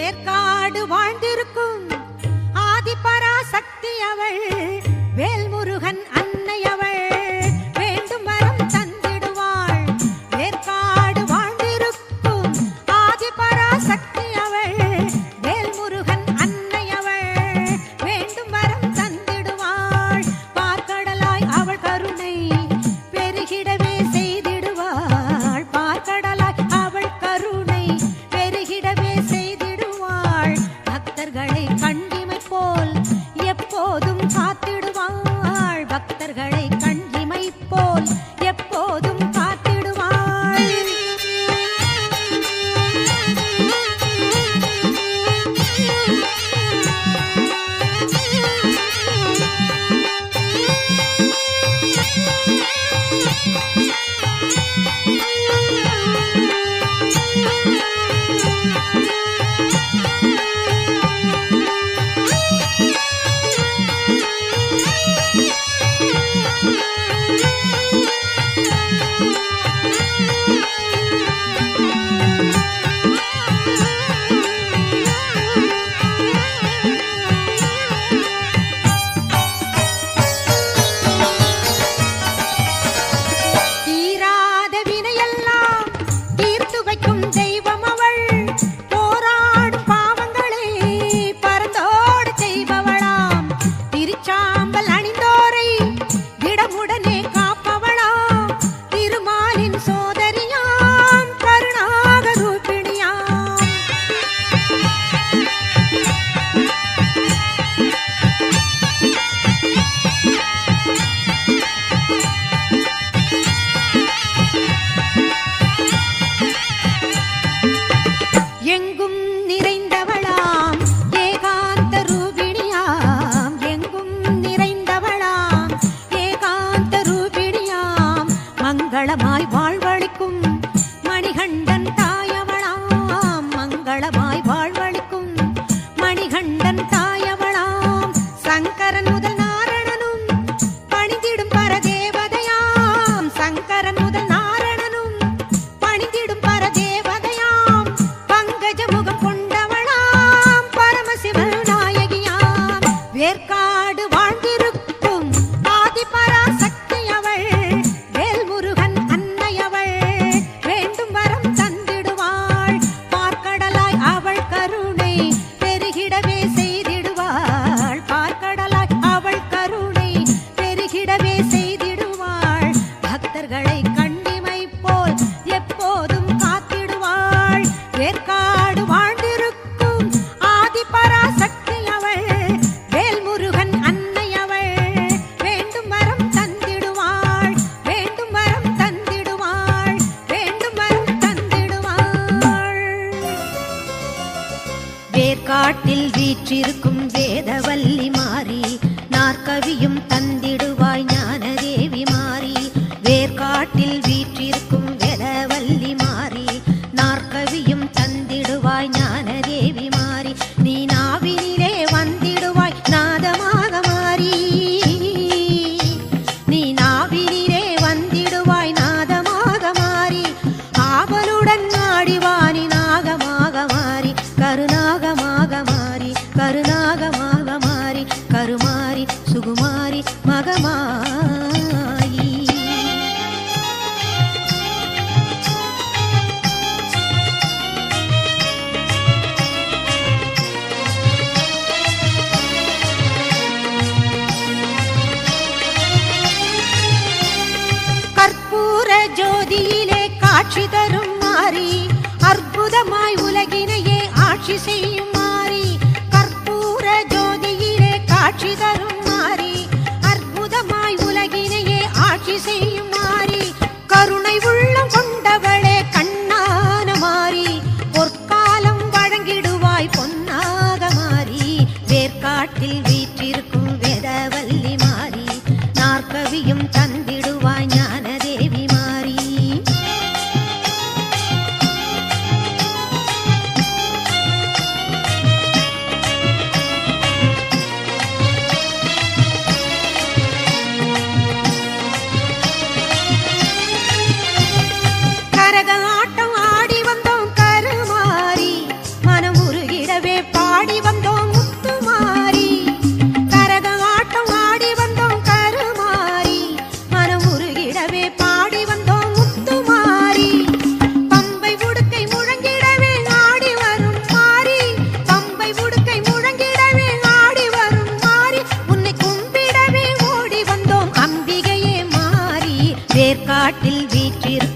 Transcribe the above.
ஏற்காடு வாழ்ந்திருக்கும் ஆதிபராசக்தி அவள் வேல்முருகன் அன்னை அவள். மங்களமாய் வா she sees. வேர்க்காட்டில் வீற்றிருக்கும்